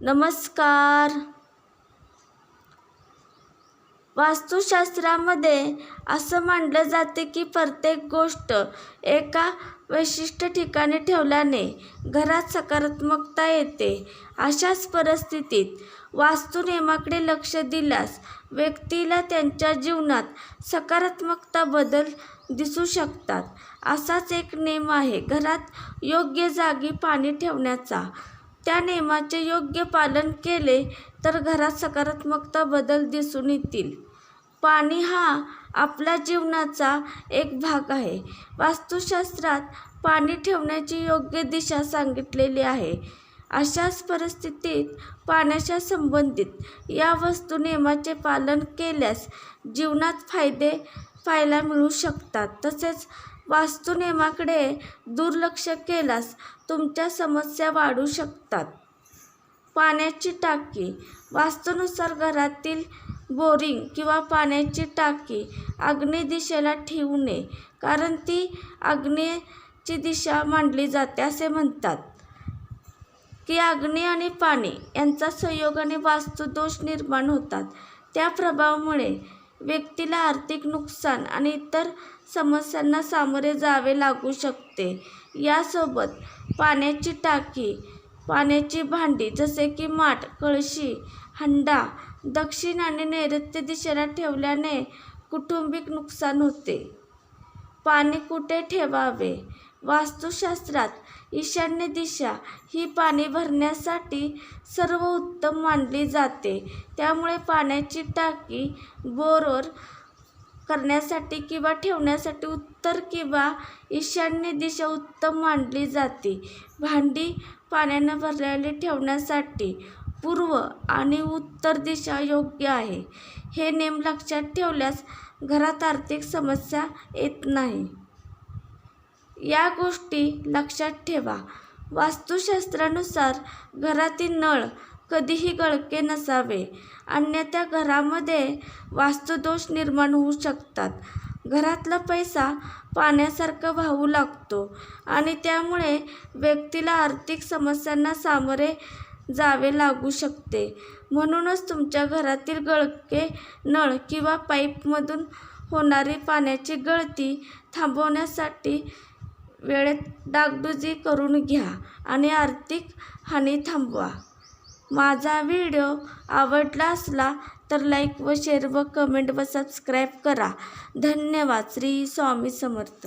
नमस्कार. वास्तुशास्त्रामध्ये असं मानलं जाते की प्रत्येक गोष्ट एका विशिष्ट ठिकाणी ठेवल्याने घरात सकारात्मकता येते. अशाच परिस्थितीत वास्तुनियमाकडे लक्ष दिल्यास व्यक्तीला त्यांच्या जीवनात सकारात्मकता बदल दिसू शकतात. असाच एक नियम आहे घरात योग्य जागी पाणी ठेवण्याचा. त्या नियमाचे योग्य पालन केले तर घरात सकारात्मकता बदल दिसून येतील. पाणी हा आपल्या जीवनाचा एक भाग आहे. वास्तुशास्त्रात पाणी ठेवण्याची योग्य दिशा सांगितलेली आहे. अशाच परिस्थितीत पाण्याच्या संबंधित या वस्तू नियमाचे पालन केल्यास जीवनात फायदे पाहायला मिळू शकतात. तसेच वास्तुनियमाकडे दुर्लक्ष केल्यास तुमच्या समस्या वाढू शकतात. पाण्याची टाकी. वास्तूनुसार घरातील बोरिंग किंवा पाण्याची टाकी आग्नेय दिशेला ठेवू नये कारण ती आग्नेयची दिशा मांडली जाते असे म्हणतात. की अग्नी आणि पाणी यांचा संयोगाने वास्तुदोष निर्माण होतात. त्या प्रभावामुळे व्यक्तीला आर्थिक नुकसान आणि इतर समस्यांना सामोरे जावे लागू शकते. यासोबत पाण्याची टाकी पाण्याची भांडी जसे की माठ कळशी हंडा दक्षिण आणि नैऋत्य दिशेला ठेवल्याने कुटुंबिक नुकसान होते. पाणी कुठे ठेवावे? वास्तुशास्त्रात ईशान्य दिशा ही पाणी भरण्यासाठी सर्व उत्तम मानली जाते. त्यामुळे पाण्याची टाकी बोरवर करण्यासाठी किंवा ठेवण्यासाठी उत्तर किंवा ईशान्य दिशा उत्तम मानली जाते. भांडी पाण्यानं भरलेली ठेवण्यासाठी पूर्व आणि उत्तर दिशा योग्य आहे. हे नेम लक्षात ठेवल्यास घरात आर्थिक समस्या येत नाही. या गोष्टी लक्षात ठेवा. वास्तुशास्त्रानुसार घरातील नळ कधीही गळके नसावे. अन्यथा घरामध्ये वास्तुदोष निर्माण होऊ शकतात. घरातला पैसा पाण्यासारखा वाहू लागतो आणि त्यामुळे व्यक्तीला आर्थिक समस्यांना सामोरे जावे लागू शकते. म्हणूनच तुमच्या घरातील गळके नळ किंवा पाईपमधून होणारी पाण्याची गळती थांबवण्यासाठी वेळेत डागडुजी करून घ्या आणि आर्थिक हानी थांबवा. माझा व्हिडिओ आवडला असला तर लाईक व शेअर व कमेंट व सबस्क्राईब करा. धन्यवाद. श्री स्वामी समर्थ.